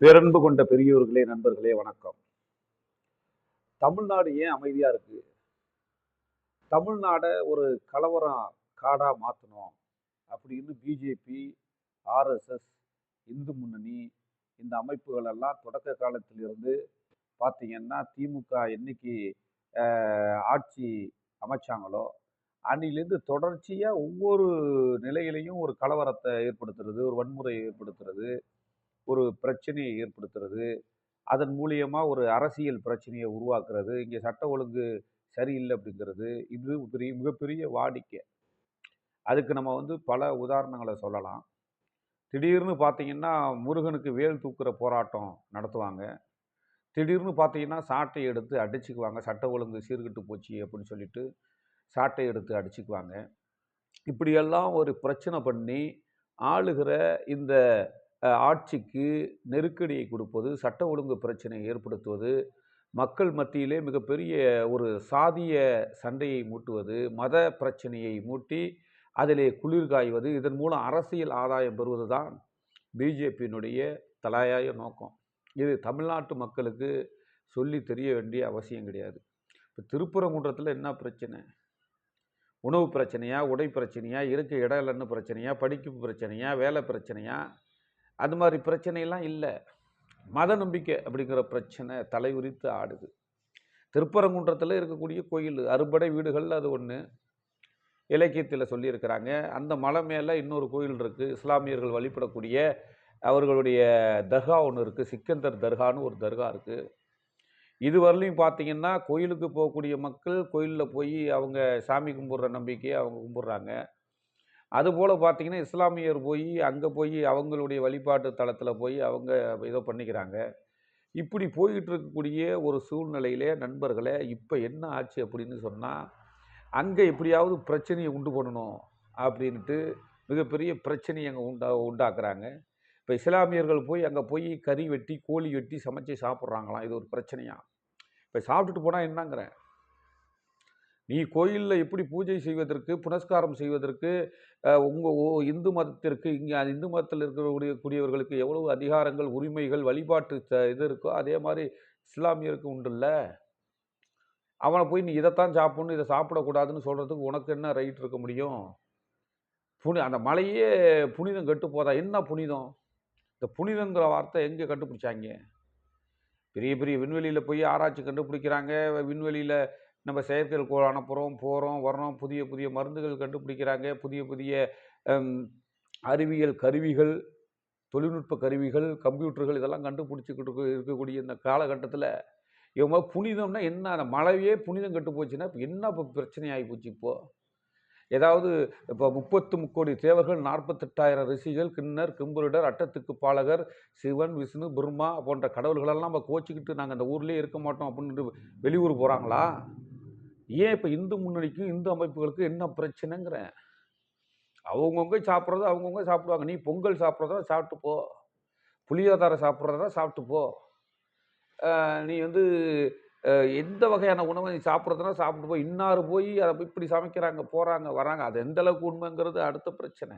பேரன்பு கொண்ட பெரியோர்களே நண்பர்களே வணக்கம். தமிழ்நாடு ஏன் அமைதியா இருக்கு? தமிழ்நாடை ஒரு கலவரம் காடா மாற்றணும் அப்படின்னு பிஜேபி ஆர்எஸ்எஸ் இந்து முன்னணி இந்த அமைப்புகள் எல்லாம் தொடக்க காலத்திலிருந்து பார்த்தீங்கன்னா திமுக என்னைக்கு ஆட்சி அமைச்சாங்களோ அன்னிலேருந்து தொடர்ச்சியாக ஒவ்வொரு நிலையிலையும் ஒரு கலவரத்தை ஏற்படுத்துறது ஒரு வன்முறையை ஏற்படுத்துறது. ஒரு பிரச்சனையை ஏற்படுத்துறது. அதன் மூலியமா ஒரு அரசியல் பிரச்சனையை உருவாக்குறது. இங்கே சட்ட ஒழுங்கு சரியில்லை அப்படிங்கிறது. இது பெரிய மிகப்பெரிய வாடிக்கை. அதுக்கு நம்ம வந்து பல உதாரணங்களை சொல்லலாம். திடீர்னு பார்த்தீங்கன்னா முருகனுக்கு வேல் தூக்குற போராட்டம் நடத்துவாங்க. திடீர்னு பார்த்தீங்கன்னா சாட்டை எடுத்து அடிச்சுக்குவாங்க. சட்ட ஒழுங்கு சீர்கெட்டு போச்சு அப்படின்னு சொல்லிட்டு சாட்டை எடுத்து அடிச்சுக்குவாங்க. இப்படியெல்லாம் ஒரு பிரச்சனை பண்ணி ஆளுகிற இந்த ஆட்சிக்கு நெருக்கடியை கொடுப்பது சட்ட ஒழுங்கு பிரச்சனையை ஏற்படுத்துவது மக்கள் மத்தியிலே மிகப்பெரிய ஒரு சாதிய சண்டையை மூட்டுவது மத பிரச்சனையை மூட்டி அதிலே குளிர்காய்வது இதன் மூலம் அரசியல் ஆதாயம் பெறுவது தான் பிஜேபியினுடைய தலையாய நோக்கம். இது தமிழ்நாட்டு மக்களுக்கு சொல்லி தெரிய வேண்டிய அவசியம் கிடையாது. இப்போ திருப்பரங்குன்றத்தில் என்ன பிரச்சனை? உணவு பிரச்சனையா உடை பிரச்சனையா இருக்க இடம் இல்லைன்னு பிரச்சனையா படிப்பு பிரச்சனையா வேலை பிரச்சனையா? அது மாதிரி பிரச்சனையெல்லாம் இல்லை. மத நம்பிக்கை அப்படிங்கிற பிரச்சனை தலைவிரித்து ஆடுது. திருப்பரங்குன்றத்தில் இருக்கக்கூடிய கோயில் அறுபடை வீடுகள் அது ஒன்று இலக்கியத்தில் சொல்லியிருக்கிறாங்க. அந்த மலை மேலே இன்னொரு கோயில் இருக்குது இஸ்லாமியர்கள் வழிபடக்கூடிய அவர்களுடைய தர்கா ஒன்று இருக்குது சிக்கந்தர் தர்கான்னு ஒரு தர்கா இருக்குது இதுவரையிலையும் பார்த்தீங்கன்னா கோயிலுக்கு போகக்கூடிய மக்கள் கோயிலில் போய் அவங்க சாமி கும்பிட்ற நம்பிக்கையை அவங்க கும்பிட்றாங்க. அதுபோல் பார்த்தீங்கன்னா இஸ்லாமியர் போய் அங்கே போய் அவங்களுடைய வழிபாட்டு தலத்தில் போய் அவங்க ஏதோ பண்ணிக்கிறாங்க. இப்படி போய்கிட்டு இருக்கக்கூடிய ஒரு சூழ்நிலையிலே நண்பர்களே இப்போ என்ன ஆச்சு அப்படின்னு சொன்னால் அங்கே எப்படியாவது பிரச்சனையை உண்டு பண்ணணும் அப்படின்ட்டு மிகப்பெரிய பிரச்சனையை அங்கே உண்டா உண்டாக்குறாங்க. இப்போ இஸ்லாமியர்கள் போய் அங்கே போய் கறி வெட்டி கோழி வெட்டி சமைச்சு சாப்பிட்றாங்களாம். இது ஒரு பிரச்சனையாக இப்போ சாப்பிட்டுட்டு போனால் என்னங்கிறேன்? நீ கோயிலில் எப்படி பூஜை செய்வதற்கு புனஸ்காரம் செய்வதற்கு உங்கள் இந்து மதத்திற்கு இங்கே இந்து மதத்தில் இருக்கக்கூடிய கூடியவர்களுக்கு எவ்வளவு அதிகாரங்கள் உரிமைகள் வழிபாட்டு இது இருக்கோ அதே மாதிரி இஸ்லாமியருக்கு உண்டுல்ல. அவனை போய் நீ இதைத்தான் சாப்பிடணும் இதை சாப்பிடக்கூடாதுன்னு சொல்கிறதுக்கு உனக்கு என்ன ரைட் இருக்க முடியும்? புனி அந்த மலையே புனிதம் கெட்டு போதா? என்ன புனிதம்? இந்த புனிதங்கிற வார்த்தை எங்கே கண்டுபிடிச்சாங்க? பெரிய பெரிய விண்வெளியில் போய் ஆராய்ச்சி கண்டுபிடிக்கிறாங்க. விண்வெளியில் நம்ம செயற்கைக்கோள் அனுப்புகிறோம் போகிறோம் வர்றோம் புதிய புதிய மருந்துகள் கண்டுபிடிக்கிறாங்க புதிய புதிய அறிவியல் கருவிகள் தொழில்நுட்ப கருவிகள் கம்ப்யூட்டர்கள் இதெல்லாம் கண்டுபிடிச்சிக்கிட்டு இருக்கக்கூடிய இந்த காலகட்டத்தில் இவங்க புனிதம்னா என்ன? அந்த மழையே புனிதம் கெட்டு போச்சுன்னா இப்போ என்ன இப்போ பிரச்சனையாகி போச்சு இப்போது ஏதாவது இப்போ முப்பத்து முக்கோடி தேவர்கள் நாற்பத்தெட்டாயிரம் ரிஷிகள் கிண்ணர் கிம்புரிடர் அட்டத்துக்கு பாலகர் சிவன் விஷ்ணு பிரம்மா போன்ற கடவுள்களெல்லாம் நம்ம கோச்சிக்கிட்டு நாங்கள் அந்த ஊர்லேயே இருக்க மாட்டோம் அப்படின்ட்டு வெளியூர் போகிறாங்களா ஏன் இப்போ இந்து முன்னணிக்கும் இந்து அமைப்புகளுக்கும் என்ன பிரச்சனைங்கிறேன் அவங்கவுங்க சாப்பிட்றத அவங்கவுங்க சாப்பிடுவாங்க. நீ பொங்கல் சாப்பிட்றதா சாப்பிட்டு போ. புளியோதாரம் சாப்பிட்றதா சாப்பிட்டு போ. நீ வந்து எந்த வகையான உணவை நீ சாப்பிட்றதுனா சாப்பிட்டு போய் இன்னார் போய் அதை இப்படி சமைக்கிறாங்க போகிறாங்க வராங்க. அது எந்த அளவுக்கு உண்மைங்கிறது அடுத்த பிரச்சனை.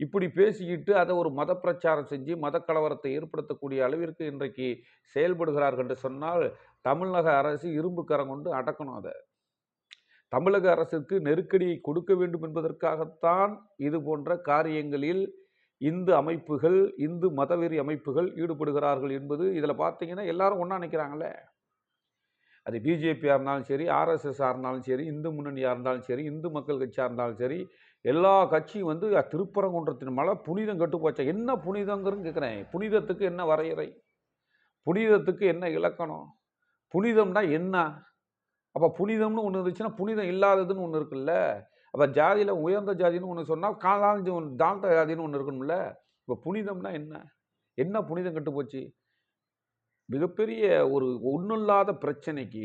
இப்படி பேசிக்கிட்டு அதை ஒரு மத பிரச்சாரம் செஞ்சு மத கலவரத்தை ஏற்படுத்தக்கூடிய அளவிற்கு இன்றைக்கு செயல்படுகிறார்கள் என்று சொன்னால் தமிழக அரசு இரும்புக்கரம் கொண்டு அடக்கணும் அதை. தமிழக அரசுக்கு நெருக்கடியை கொடுக்க வேண்டும் என்பதற்காகத்தான் இது போன்ற காரியங்களில் இந்து அமைப்புகள் இந்து மதவெறி அமைப்புகள் ஈடுபடுகிறார்கள் என்பது இதில் பார்த்தீங்கன்னா எல்லாரும் ஒன்றா நிற்கிறாங்களே அது பிஜேபியாக இருந்தாலும் சரி ஆர்எஸ்எஸ்ஸாக இருந்தாலும் சரி இந்து முன்னணியாக இருந்தாலும் சரி இந்து மக்கள் கட்சியாக இருந்தாலும் சரி எல்லா கட்சியும் வந்து திருப்பரங்குன்றத்தின் மலை புனிதம் கெட்டு போச்சா? என்ன புனிதங்கிறது கேட்குறேன் புனிதத்துக்கு என்ன வரையறை? புனிதத்துக்கு என்ன இலக்கணம்? புனிதம்னா என்ன? அப்போ புனிதம்னு ஒன்று இருந்துச்சுன்னா புனிதம் இல்லாததுன்னு ஒன்று இருக்குல்ல. அப்போ ஜாதியில் உயர்ந்த ஜாதின்னு ஒன்று சொன்னால் காலாஞ்சி ஒன்று தாழ்ந்த ஜாதின்னு ஒன்று இருக்கணும்ல. இப்போ புனிதம்னா என்ன? என்ன புனிதம் கெட்டு போச்சு? மிகப்பெரிய ஒரு ஒன்றில்லாத பிரச்சனைக்கு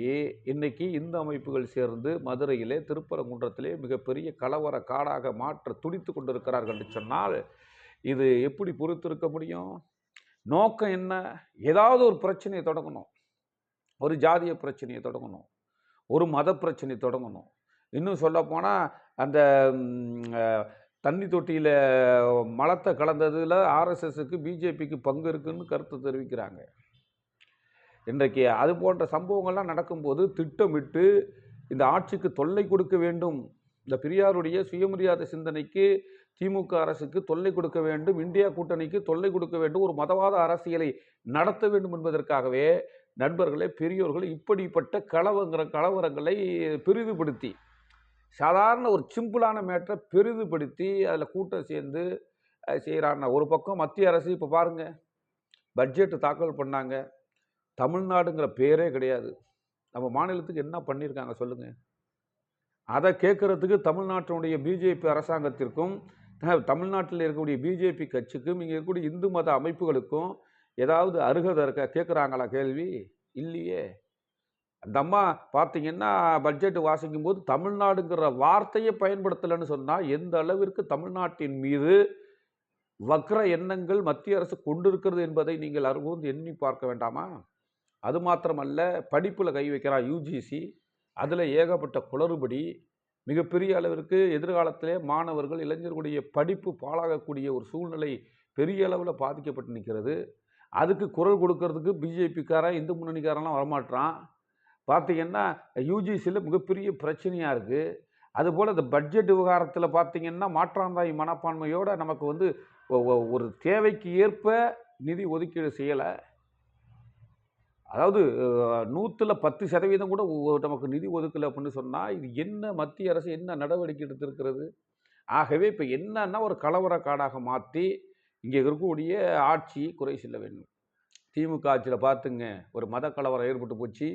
இன்றைக்கி இந்த அமைப்புகள் சேர்ந்து மதுரையிலே திருப்பரங்குன்றத்திலே மிகப்பெரிய கலவர காடாக மாற்ற துடித்து கொண்டிருக்கிறார்கள் என்று சொன்னால் இது எப்படி பொறுத்திருக்க முடியும்? நோக்கம் என்ன? ஏதாவது ஒரு பிரச்சனையை தொடங்கணும். ஒரு ஜாதிய பிரச்சனையை தொடங்கணும். ஒரு மத பிரச்சனை தொடங்கணும். இன்னும் சொல்லப்போனால் அந்த தண்ணி தொட்டியில் மலத்தை கலந்ததில் ஆர்எஸ்எஸ்க்கு பிஜேபிக்கு பங்கு இருக்குதுன்னு கருத்து தெரிவிக்கிறாங்க. இன்றைக்கு அது போன்ற சம்பவங்கள்லாம் நடக்கும்போது திட்டமிட்டு இந்த ஆட்சிக்கு தொல்லை கொடுக்க வேண்டும். இந்த பெரியாருடைய சுயமரியாதை சிந்தனைக்கு திமுக அரசுக்கு தொல்லை கொடுக்க வேண்டும். இந்தியா கூட்டணிக்கு தொல்லை கொடுக்க வேண்டும். ஒரு மதவாத அரசியலை நடத்த வேண்டும் என்பதற்காகவே நண்பர்களே பெரியோர்கள் இப்படிப்பட்ட கலவங்கிற கலவரங்களை பெரிதுபடுத்தி சாதாரண ஒரு சிம்பிளான மேட்டரை பெரிதுபடுத்தி அதில் கூட்டம் சேர்ந்து செய்கிறாங்க ஒரு பக்கம் மத்திய அரசு இப்போ பாருங்கள் பட்ஜெட்டு தாக்கல் பண்ணாங்க. தமிழ்நாடுங்கிற பேரே கிடையாது. நம்ம மாநிலத்துக்கு என்ன பண்ணியிருக்காங்க சொல்லுங்கள் அதை கேட்குறதுக்கு தமிழ்நாட்டினுடைய பிஜேபி அரசாங்கத்திற்கும் தமிழ்நாட்டில் இருக்கக்கூடிய பிஜேபி கட்சிக்கும் இங்கே இருக்கக்கூடிய இந்து மத அமைப்புகளுக்கும் ஏதாவது அருகதை இருக்க கேட்குறாங்களா கேள்வி? இல்லையே. அந்த அம்மா பார்த்தீங்கன்னா பட்ஜெட் வாசிக்கும் போது தமிழ்நாடுங்கிற வார்த்தையை பயன்படுத்தலைன்னு சொன்னால் எந்த அளவிற்கு தமிழ்நாட்டின் மீது வக்ர எண்ணங்கள் மத்திய அரசு கொண்டிருக்கிறது என்பதை நீங்கள் அருகூர்ந்து எண்ணி பார்க்க வேண்டாமா? அது மாத்திரமல்ல படிப்பில் கை வைக்கிறான் யூஜிசி. அதில் ஏகப்பட்ட குளறுபடி மிகப்பெரிய அளவிற்கு எதிர்காலத்திலே மாணவர்கள் இளைஞர்களுடைய படிப்பு பாழாகக்கூடிய ஒரு சூழ்நிலை பெரிய அளவில் பாதிக்கப்பட்டு நிற்கிறது. அதுக்கு குரல் கொடுக்கறதுக்கு பிஜேபிக்காரன் இந்து முன்னணிக்காரெல்லாம் வரமாட்டான் பார்த்தீங்கன்னா யூஜிசியில் மிகப்பெரிய பிரச்சனையாக இருக்குது அதுபோல் இந்த பட்ஜெட் விவகாரத்தில் பார்த்தீங்கன்னா மாற்றாந்தாய் மனப்பான்மையோடு நமக்கு வந்து ஒரு தேவைக்கு ஏற்ப நிதி ஒதுக்கீடு செய்யலை. அதாவது நூற்றில் பத்து சதவீதம் கூட நமக்கு நிதி ஒதுக்கலை அப்படின்னு சொன்னால் இது என்ன மத்திய அரசு என்ன நடவடிக்கை எடுத்திருக்கிறது? ஆகவே இப்போ என்னன்னா ஒரு கலவர காடாக மாற்றி இங்கே இருக்கக்கூடிய ஆட்சி குறை செல்ல வேண்டும். திமுக ஆட்சியில் பார்த்துங்க ஒரு மத கலவரம் ஏற்பட்டு போச்சு.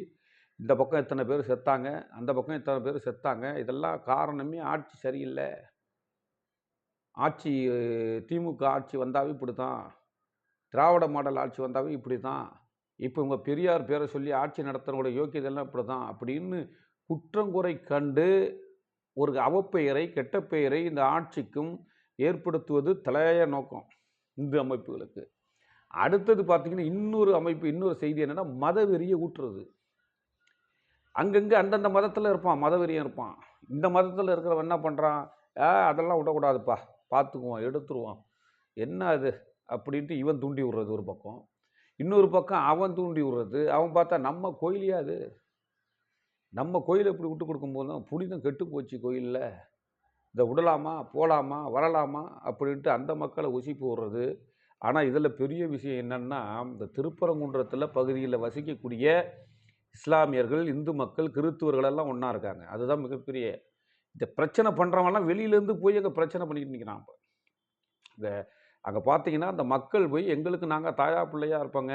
இந்த பக்கம் எத்தனை பேர் செத்தாங்க அந்த பக்கம் எத்தனை பேர் செத்தாங்க இதெல்லாம் காரணமே ஆட்சி சரியில்லை. ஆட்சி திமுக ஆட்சி வந்தாவே இப்படி தான் திராவிட மாடல் ஆட்சி வந்தாவே இப்படி தான் இப்போ இவங்க பெரியார் பேரை சொல்லி ஆட்சி நடத்துகிறவங்களோட யோக்கியதெல்லாம் இப்படி தான் அப்படின்னு குற்றங்குறை கண்டு ஒரு அவப்பெயரை கெட்ட பெயரை இந்த ஆட்சிக்கும் ஏற்படுத்துவது தலைய நோக்கம் இந்து அமைப்புகளுக்கு. அடுத்தது பார்த்தீங்கன்னா இன்னொரு அமைப்பு இன்னொரு செய்தி என்னென்னா மதவெறியை ஊற்றுறது. அங்கங்கே அந்தந்த மதத்தில் இருப்பான் மதவெறியும் இருப்பான். இந்த மதத்தில் இருக்கிறவன் என்ன பண்ணுறான் ஆ அதெல்லாம் விடக்கூடாதுப்பா. பார்த்துக்குவோம் எடுத்துருவோம். என்ன அது? அப்படின்ட்டு இவன் தூண்டி விடுறது ஒரு பக்கம். இன்னொரு பக்கம் அவன் தூண்டி விடுறது அவன் பார்த்தா நம்ம கோயிலையா அது? நம்ம கோயிலை இப்படி விட்டு கொடுக்கும்போது தான் புனிதம் கெட்டு போச்சு கோயிலில். இதை விடலாமா போகலாமா வரலாமா அப்படின்ட்டு அந்த மக்களை உசிப்பு விடுறது. ஆனால் இதில் பெரிய விஷயம் என்னென்னா இந்த திருப்பரங்குன்றத்தில் பகுதியில் வசிக்கக்கூடிய இஸ்லாமியர்கள் இந்து மக்கள் கிறித்துவர்களெல்லாம் ஒன்றா இருக்காங்க. அதுதான் மிகப்பெரிய இந்த பிரச்சனை பண்ணுறவங்கலாம் வெளியிலேருந்து போய் அங்கே பிரச்சனை பண்ணிக்கிட்டு நிற்கிறான் இப்போ இந்த அங்கே பார்த்தீங்கன்னா அந்த மக்கள் போய் எங்களுக்கு நாங்கள் தாயா பிள்ளையாக இருப்போங்க.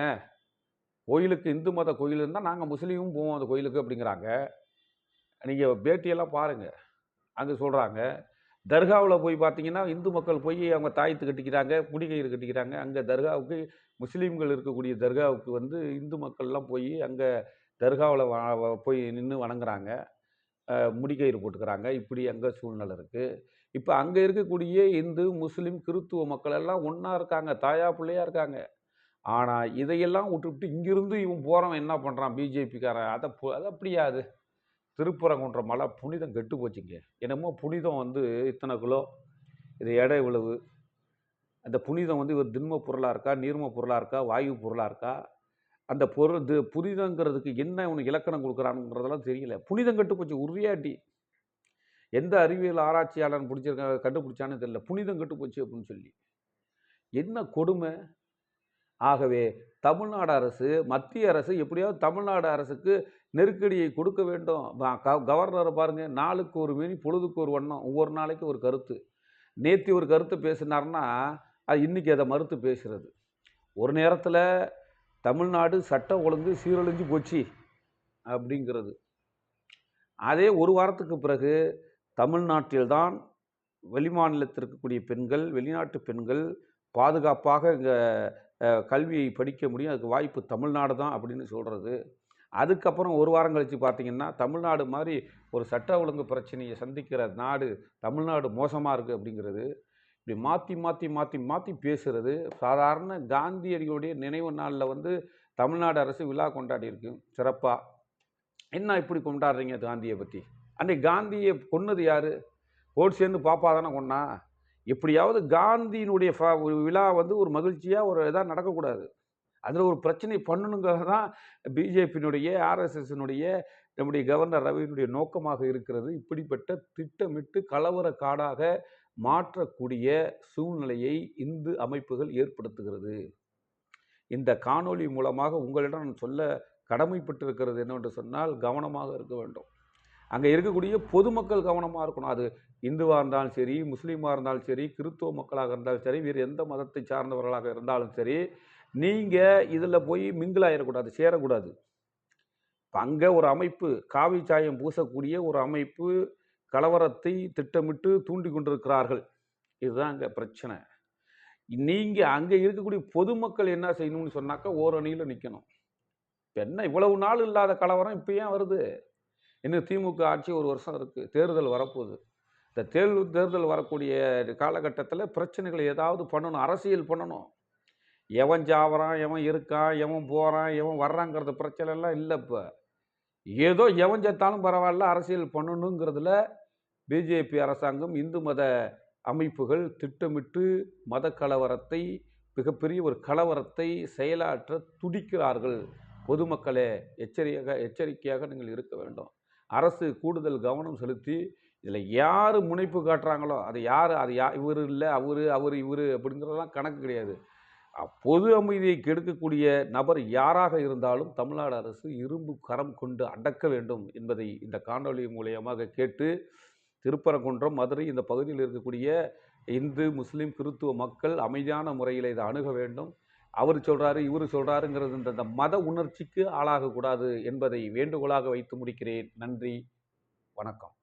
கோயிலுக்கு இந்து மத கோயில் இருந்தால் நாங்கள் முஸ்லீமும் போவோம் அந்த கோயிலுக்கு அப்படிங்கிறாங்க. நீங்கள் பேட்டியெல்லாம் பாருங்கள் அங்கே சொல்கிறாங்க தர்காவில் போய் பார்த்தீங்கன்னா இந்து மக்கள் போய் அவங்க தாயத்து கட்டிக்கிறாங்க முடிகயிறு கட்டிக்கிறாங்க. அங்கே தர்காவுக்கு முஸ்லீம்கள் இருக்கக்கூடிய தர்காவுக்கு வந்து இந்து மக்கள்லாம் போய் அங்கே தர்காவில் போய் நின்று வணங்குறாங்க. முடிக்கயிறு போட்டுக்கிறாங்க. இப்படி அங்கே சூழ்நிலை இருக்குது இப்போ அங்கே இருக்கக்கூடிய இந்து முஸ்லீம் கிறித்துவ மக்கள் எல்லாம் ஒன்றா இருக்காங்க. தாயா பிள்ளையாக இருக்காங்க. ஆனால் இதையெல்லாம் விட்டுவிட்டு இங்கிருந்து இவன் போகிறவன் என்ன பண்ணுறான் பிஜேபிக்காரன். அதை அது அப்படியா அது? திருப்பரங்குன்ற மலை புனிதம் கெட்டு போச்சுங்க. என்னமோ புனிதம் வந்து இத்தனை கிலோ. இது எடை இவ்வளவு அந்த புனிதம் வந்து ஒரு திண்ம பொருளாக இருக்கா? நீர்ம பொருளாக இருக்கா? வாயு பொருளாக இருக்கா? அந்த பொருள் இது புனிதங்கிறதுக்கு என்ன இவனுக்கு இலக்கணம் கொடுக்குறானுங்கிறதெல்லாம் தெரியல. புனிதம் கெட்டு போச்சு. உரியாட்டி எந்த அறிவியல் ஆராய்ச்சியாளன் பிடிச்சிருக்க கண்டுபிடிச்சான்னு தெரியல. புனிதம் கெட்டு போச்சு அப்படின்னு சொல்லி. என்ன கொடுமை? ஆகவே தமிழ்நாடு அரசு மத்திய அரசு எப்படியாவது தமிழ்நாடு அரசுக்கு நெருக்கடியை கொடுக்க வேண்டும். கவர்னரை பாருங்கள் நாளுக்கு ஒரு மீனி பொழுதுக்கு ஒரு வண்ணம் ஒவ்வொரு நாளைக்கு ஒரு கருத்து. நேத்தி ஒரு கருத்து பேசினார்னா அது இன்னைக்கு அதை மறுத்து பேசுகிறது ஒரு நேரத்தில் தமிழ்நாடு சட்டம் ஒழுங்கு சீரழிஞ்சு போச்சு அப்படிங்கிறது அதே ஒரு வாரத்துக்கு பிறகு தமிழ்நாட்டில்தான் வெளிமாநிலத்தில் இருக்கக்கூடிய பெண்கள் வெளிநாட்டு பெண்கள் பாதுகாப்பாக இங்கே கல்வியை படிக்க முடியும். அதுக்கு வாய்ப்பு தமிழ்நாடு தான் அப்படின்னு சொல்கிறது அதுக்கப்புறம் ஒரு வாரம் கழித்து பார்த்தீங்கன்னா தமிழ்நாடு மாதிரி ஒரு சட்ட ஒழுங்கு பிரச்சனையை சந்திக்கிற நாடு தமிழ்நாடு மோசமாக இருக்குது அப்படிங்கிறது. இப்படி மாற்றி மாற்றி மாற்றி மாற்றி பேசுகிறது சாதாரண காந்தியடிகளுடைய நினைவு நாளில் வந்து தமிழ்நாடு அரசு விழா கொண்டாடி இருக்கு சிறப்பாக என்ன இப்படி கொண்டாடுறீங்க காந்தியை பற்றி அன்னைக்கு காந்தியை கொன்னது யார்? கோட்சேன்னு பாப்பா தானே கொன்னா? எப்படியாவது காந்தியினுடைய ஃப- ஒரு விழா வந்து ஒரு மகிழ்ச்சியாக ஒரு இதாக நடக்கக்கூடாது. அதில் ஒரு பிரச்சனை பண்ணணுங்கிறது தான் பிஜேபியினுடைய ஆர்எஸ்எஸ்னுடைய நம்முடைய கவர்னர் ரவியினுடைய நோக்கமாக இருக்கிறது. இப்படிப்பட்ட திட்டமிட்டு கலவர காடாக மாற்றக்கூடிய சூழ்நிலையை இந்து அமைப்புகள் ஏற்படுத்துகிறது. இந்த காணொளி மூலமாக உங்களிடம் நான் சொல்ல கடமைப்பட்டிருக்கிறது என்னவென்று சொன்னால் கவனமாக இருக்க வேண்டும். அங்கே இருக்கக்கூடிய பொதுமக்கள் கவனமாக இருக்கணும். அது இந்துவாக இருந்தாலும் சரி முஸ்லீமாக இருந்தாலும் சரி கிறிஸ்துவ மக்களாக இருந்தாலும் சரி வேறு எந்த மதத்தை சார்ந்தவர்களாக இருந்தாலும் சரி நீங்கள் இதில் போய் மிங்கிளாயிடக்கூடாது சேரக்கூடாது. அங்கே ஒரு அமைப்பு காவி சாயம் பூசக்கூடிய ஒரு அமைப்பு கலவரத்தை திட்டமிட்டு தூண்டி கொண்டிருக்கிறார்கள். இதுதான் அங்கே பிரச்சனை. நீங்கள் அங்கே இருக்கக்கூடிய பொதுமக்கள் என்ன செய்யணும்னு சொன்னாக்கா ஓரணியில் நிற்கணும் இப்போ என்ன இவ்வளவு நாள் இல்லாத கலவரம் இப்போ ஏன் வருது? இன்னும் திமுக ஆட்சி ஒரு வருஷம் இருக்குது தேர்தல் வரப்போகுது. இந்த தேர்தல் தேர்தல் வரக்கூடிய காலகட்டத்தில் பிரச்சனைகளை ஏதாவது பண்ணணும் அரசியல் பண்ணணும். எவன் சாவறான் எவன் இருக்கான் எவன் போகிறான் எவன் வர்றாங்கிறது பிரச்சனைலாம் இல்லை இப்போ. ஏதோ எவன் செத்தாலும் பரவாயில்ல அரசியல் பண்ணணுங்கிறதுல பிஜேபி அரசாங்கம் இந்து மத அமைப்புகள் திட்டமிட்டு மத கலவரத்தை மிகப்பெரிய ஒரு கலவரத்தை செயலாற்ற துடிக்கிறார்கள். பொதுமக்களே எச்சரிக்கையாக எச்சரிக்கையாக நீங்கள் இருக்க வேண்டும். அரசு கூடுதல் கவனம் செலுத்தி இதில் யார் முனைப்பு காட்டுறாங்களோ அது யார் அது யா இவர் இல்லை அவர் அவர் இவர் அப்படிங்கிறதெல்லாம் கணக்கு கிடையாது. பொது அமைதியை கெடுக்கக்கூடிய நபர் யாராக இருந்தாலும் தமிழ்நாடு அரசு இரும்பு கரம் கொண்டு அடக்க வேண்டும் என்பதை இந்த காணொலி மூலியமாக கேட்டு திருப்பரங்குன்றம் மதுரை இந்த பகுதியில் இருக்கக்கூடிய இந்து முஸ்லீம் கிறித்துவ மக்கள் அமைதியான முறையில் இதை அணுக வேண்டும். அவர் சொல்கிறாரு இவர் சொல்கிறாருங்கிறது இந்த மத உணர்ச்சிக்கு ஆளாகக்கூடாது என்பதை வேண்டுகோளாக வைத்து முடிக்கிறேன். நன்றி வணக்கம்.